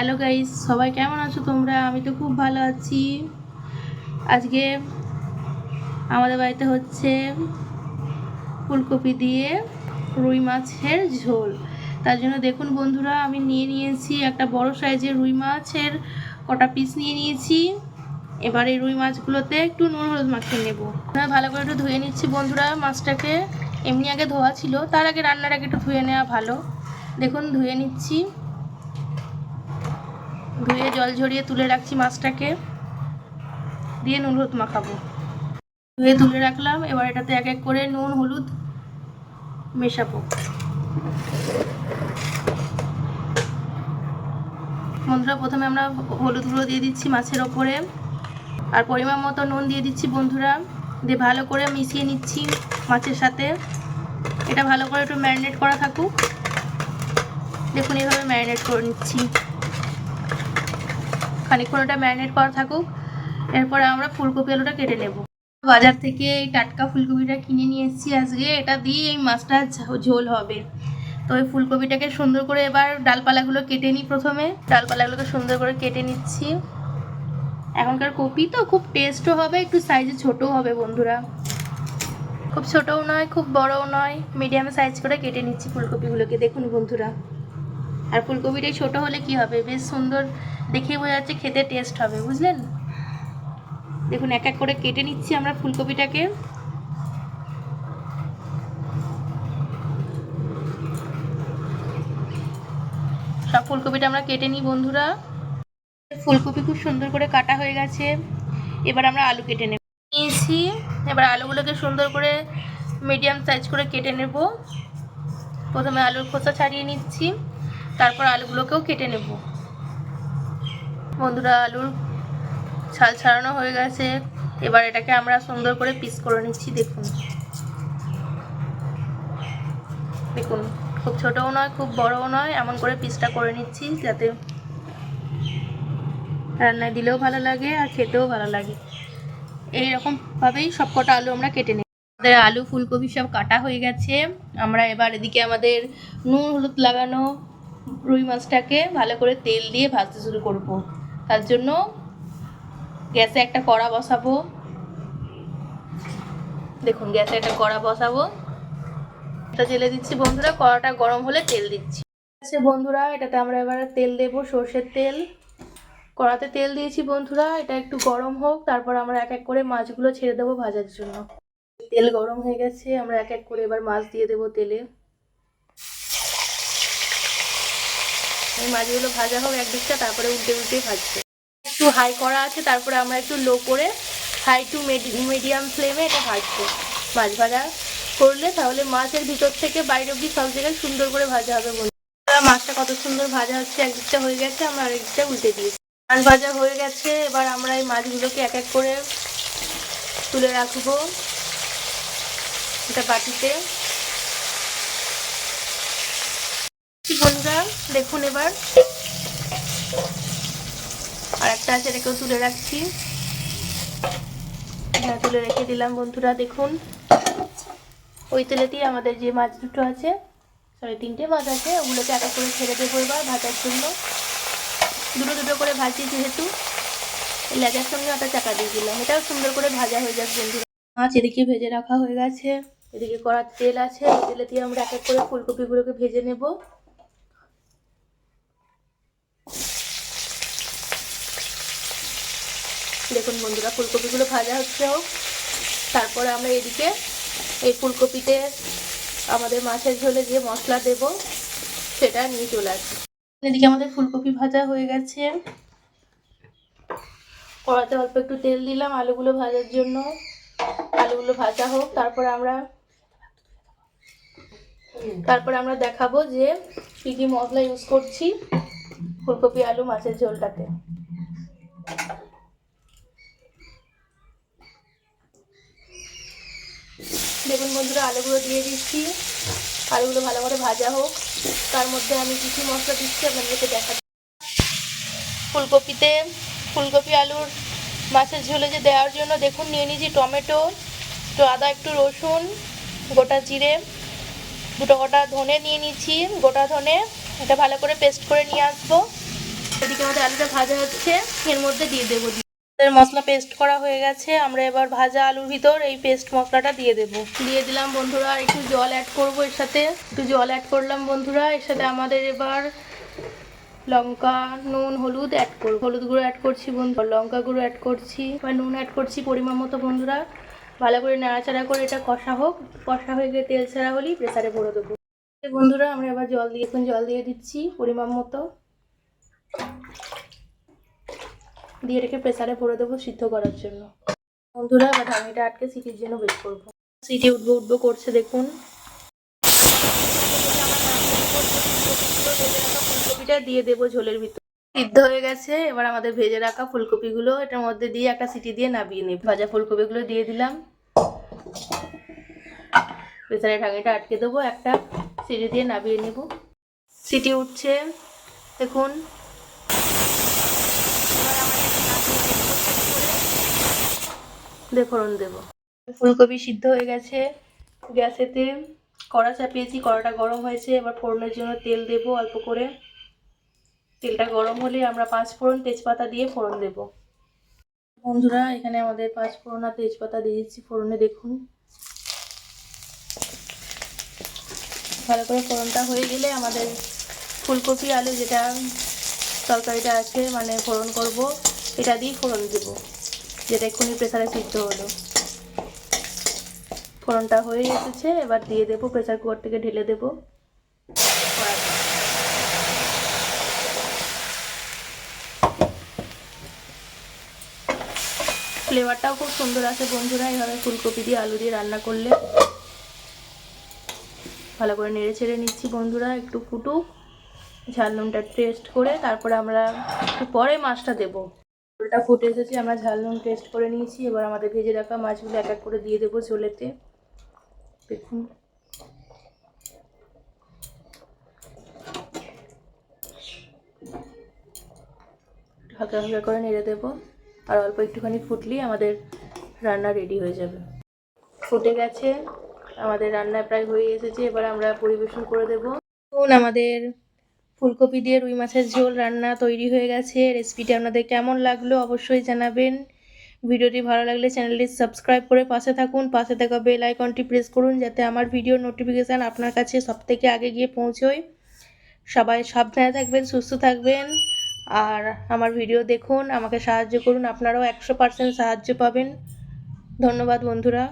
Hello guys, সবাই কেমন আছো তোমরা? আমি তো খুব ভালো আছি। আজকে আমাদের বাড়িতে হচ্ছে ফুলকপি দিয়ে রুই মাছের ঝোল। তার জন্য দেখুন বন্ধুরা, আমি নিয়ে নিয়েছি একটা বড় সাইজের রুই মাছের কটা পিস নিয়ে নিয়েছি। এবার এই রুই মাছগুলোতে একটু নুন হলুদ মাখিয়ে নেব। ভালো করে একটু ধুয়ে নিচ্ছি বন্ধুরা মাছটাকে। এমনি আগে ধোয়া ছিল, তার আগে রান্নার আগে একটু ধুয়ে নেওয়া ভালো। দেখুন, ধুয়ে নিচ্ছি। ধুয়ে জল ঝরিয়ে তুলে রাখছি মাছটাকে। দিয়ে নুন হলুদ মাখাবো। ধুয়ে তুলে রাখলাম, এবার এটাতে এক এক করে নুন, হলুদ মেশাবো। বন্ধুরা, প্রথমে আমরা হলুদ গুঁড়ো দিয়ে দিচ্ছি মাছের ওপরে। আর পরিমাণ মতো নুন দিয়ে দিচ্ছি বন্ধুরা। দিয়ে ভালো করে মিশিয়ে নিচ্ছি মাছের সাথে। এটা ভালো করে একটু ম্যারিনেট করা থাকুক। দেখুন, এইভাবে ম্যারিনেট করে নিচ্ছি। খানিকক্ষণ ওটা ম্যারিনেট করা থাকুক, এরপরে আমরা ফুলকপি আলুটা কেটে নেব। বাজার থেকে এই টাটকা ফুলকপিটা কিনে নিয়ে এসেছি আজকে, এটা দিয়ে এই মাছটা ঝোল হবে। তো ওই ফুলকপিটাকে সুন্দর করে এবার ডালপালাগুলো কেটে নিই প্রথমে। ডালপালাগুলোকে সুন্দর করে কেটে নিচ্ছি। এখনকার কপি তো খুব টেস্টও হবে, একটু সাইজে ছোটও হবে বন্ধুরা। খুব ছোটও নয়, খুব বড়ও নয় মিডিয়াম সাইজ করে কেটে নিচ্ছি ফুলকপিগুলোকে। দেখুন বন্ধুরা, আর ফুলকপিটাই ছোট হলে কি হবে? বেশ সুন্দর দেখে বোঝা যাচ্ছে খেতে টেস্ট হবে, বুঝলেন? দেখুন, এক এক করে কেটে নিচ্ছি আমরা ফুলকপিটাকে। সব ফুলকপিটা আমরা কেটে নিই, বন্ধুরা। ফুলকপি খুব সুন্দর করে কাটা হয়ে গেছে। এবার আমরা আলু কেটে নেব। নিয়েছি। এবার আলুগুলোকে সুন্দর করে মিডিয়াম সাইজ করে কেটে নেব। প্রথমে আলুর খোসা ছাড়িয়ে নিচ্ছি। তারপর আলুগুলোকেও কেটে নেব। বন্ধুরা আলুর ছাল ছাড়ানো হয়ে গেছে। এবার এটাকে আমরা সুন্দর করে পিস করে নিচ্ছি, দেখুন। দেখুন, খুব ছোটও নয়, খুব বড়ও নয়, এমন করে পিসটা করে নিচ্ছি যাতে রান্নায় দিলেও ভালো লাগে আর খেতেও ভালো লাগে। এই রকম ভাবেই সব কটা আলু আমরা কেটে নিই আমাদের আলু ফুলকপি সব কাটা হয়ে গেছে। আমরা এবার এদিকে আমাদের নুন, হলুদ লাগানো রুই মাছটাকে ভালো করে তেল দিয়ে ভাজতে শুরু করব। তার জন্য গ্যাসে একটা কড়া বসাবো। দেখুন, গ্যাসে একটা কড়া বসাবো। এটা জেলে দিচ্ছি বন্ধুরা, কড়াটা গরম হলে তেল দিচ্ছি। আচ্ছা বন্ধুরা, এটাতে আমরা এবার তেল দেব, সর্ষের তেল। কড়াতে তেল দিয়েছি বন্ধুরা, এটা একটু গরম হোক, তারপর আমরা এক এক করে মাছগুলো ছেড়ে দেবো ভাজার জন্য। তেল গরম হয়ে গেছে, আমরা এক এক করে এবার মাছ দিয়ে দেবো তেলে। এই মাছগুলো ভাজা হোক একদিকটা তারপরে উল্টে উল্টে ভাজছে। একটু হাই করা আছে, তারপরে আমরা একটু লো করে হাই টু মিডিয়াম ফ্লেমে এটা ভাজবো। মাছ ভাজা করলে তাহলে মাছের ভিতর থেকে বাইরে অব্দি সব জায়গায় সুন্দর করে ভাজা হবে বন্ধুরা মাছটা কত সুন্দর ভাজা হচ্ছে একদিকটা হয়ে গেছে, আমরা আরেকদিকটা উল্টে দিয়েছি। মাছ ভাজা হয়ে গেছে, এবার আমরা এই মাছগুলোকে এক এক করে তুলে রাখব। এটা বাটিতে কি বন্ধুরা দেখুন এবার। আর একটা আছে, এটাকেও তুলে রাখছি। তুলে রেখে দিলাম, বন্ধুরা, দেখুন। ওই তেলেতেই আমাদের যে মাছ দুটো আছে, সরি, তিনটে মাছ আছে, ওগুলোকে এক করে ছেড়ে দেবো এবার ভাজার জন্য। দুটো দুটো করে ভাজি যেহেতু, লেজার সঙ্গে ওটা চাকা দিয়ে দিলাম। এটাও সুন্দর করে ভাজা হয়ে যাক, বন্ধুরা। মাছ এদিকে ভেজে রাখা হয়ে গেছে। এদিকে কড়ার তেল আছে, ওই তেলে দিয়ে আমরা এক এক করে ফুলকপিগুলোকে ভেজে নেব। দেখুন বন্ধুরা, ফুলকপিগুলো ভাজা হচ্ছে হোক। তারপরে আমরা এদিকে এই ফুলকপিতে আমাদের মাছের ঝোলে যে মশলা দেব, সেটা নিয়ে চলে আসি। এদিকে আমাদের ফুলকপি ভাজা হয়ে গেছে। কড়াতে অল্প একটু তেল দিলাম আলুগুলো ভাজার জন্য। আলুগুলো ভাজা হোক, তারপর আমরা তারপর আমরা দেখাবো যে কী কী মশলা ইউজ করছি ফুলকপি, আলু, মাছের ঝোলটাতে। দেখুন বন্ধুরা, আলুগুলো দিয়ে দিচ্ছি। আলুগুলো ভালো করে ভাজা হোক। তার মধ্যে আমি কী কী মশলা দিচ্ছি আপনাদেরকে দেখা ফুলকপিতে ফুলকপি আলুর মাছের ঝোলে যে দেওয়ার জন্য দেখুন, নিয়ে নিয়েছি টমেটো একটু আদা একটু রসুন, গোটা জিরে, দুটো গোটা ধনে নিয়ে নিচ্ছি গোটা ধনে, এটা ভালো করে পেস্ট করে নিয়ে আসব। এদিকে আমাদের আলুটা ভাজা হচ্ছে, এর মধ্যে দিয়ে দেবো। মশলা পেস্ট করা হয়ে গেছে। আমরা এবার ভাজা আলুর ভিতর এই পেস্ট মশলাটা দিয়ে দেব। দিয়ে দিলাম বন্ধুরা, একটু জল অ্যাড করব এর সাথে। একটু জল অ্যাড করলাম বন্ধুরা, এর সাথে আমাদের এবার লঙ্কা, নুন, হলুদ অ্যাড করব। হলুদ গুঁড়ো অ্যাড করছি বন্ধু লঙ্কা গুঁড়ো অ্যাড করছি। বা নুন অ্যাড করছি পরিমাণ মতো বন্ধুরা। ভালো করে নাড়াচাড়া করে এটা কষা হোক। কষা হয়ে গিয়ে তেল ছাড়া হলেই প্রেসারে ভরে দেবো। বন্ধুরা, আমরা এবার জল দিয়ে, এখন জল দিয়ে দিচ্ছি পরিমাণ মতো। দিয়ে এটাকে প্রেসারে ভরে দেবো সিদ্ধ করার জন্য। বন্ধুরা, এবার ঢাকনিটা আটকে সিটির জন্য বের করব। সিটি উঠবো উঠবো করছে, দেখুন। ফুলকপিটা দিয়ে দেবো ঝোলের ভিতর। সিদ্ধ হয়ে গেছে, এবার আমাদের ভেজে রাখা ফুলকপিগুলো, এটার মধ্যে দিয়ে একটা সিটি দিয়ে নামিয়ে নেব। ভাজা ফুলকপিগুলো দিয়ে দিলাম। প্রেসারে ঢাকনিটা আটকে দেবো, একটা সিটি দিয়ে নামিয়ে নেব। সিটি উঠছে, দেখুন। দিয়ে ফোড়ন দেব। ফুলকপি সিদ্ধ হয়ে গেছে। গ্যাসেতে কড়া চাপিয়েছি, কড়াটা গরম হয়েছে। এবার ফোড়নের জন্য তেল দেব অল্প করে। তেলটা গরম হলে আমরা পাঁচ ফোড়ন তেজপাতা দিয়ে ফোড়ন দেব। বন্ধুরা, এখানে আমাদের পাঁচ ফোড়ন আর তেজপাতা দিয়ে দিচ্ছি ফোড়নে, দেখুন। ভালো করে ফোড়নটা হয়ে গেলে আমাদের ফুলকপি, আলু যেটা তরকারিটা আছে মানে ফোড়ন করব, এটা দিয়ে ফোড়ন দেবো। যেটা এক্ষুনি প্রেসারে সিদ্ধ হলো। ফোড়নটা হয়ে এসেছে, এবার দিয়ে দেবো প্রেসার কুকার থেকে ঢেলে দেবো। ফ্লেভারটাও খুব সুন্দর আছে বন্ধুরা এইভাবে ফুলকপি দিয়ে আলু দিয়ে রান্না করলে। ভালো করে নেড়ে ছেড়ে নিচ্ছি বন্ধুরা, একটু ফুটুক। ঝাল নুনটা টেস্ট করে, তারপরে আমরা একটু পরে মাছটা দেবো। ঝোলটা ফুটে এসেছে, আমরা ঝাল নুন টেস্ট করে নিয়েছি। এবার আমাদের ভেজে রাখা মাছগুলো এক এক করে দিয়ে দেবো ঝোলেতে। দেখুন। হালকা হালকা করে নেড়ে দেবো, আর অল্প একটুখানি ফুটলেই আমাদের রান্না রেডি হয়ে যাবে। ফুটে গেছে, আমাদের রান্না প্রায় হয়ে এসেছে, এবার আমরা পরিবেশন করে দেবো। আমাদের ফুলকপি দিয়ে রুই মাছের ঝোল রান্না তৈরি হয়ে গেছে। রেসিপিটি আপনাদের কেমন লাগল অবশ্যই জানাবেন। ভিডিওটি ভালো লাগলে চ্যানেলটি সাবস্ক্রাইব করে পাশে থাকুন। পাশে থাকা বেল আইকনটি প্রেস করুন যাতে আমার ভিডিও নোটিফিকেশান আপনার কাছে সব থেকে আগে গিয়ে পৌঁছয়। সবাই সাবধানে থাকবেন, সুস্থ থাকবেন। আর আমার ভিডিও দেখুন, আমাকে সাহায্য করুন। আপনারাও একশো পার্সেন্ট সাহায্য পাবেন। ধন্যবাদ বন্ধুরা।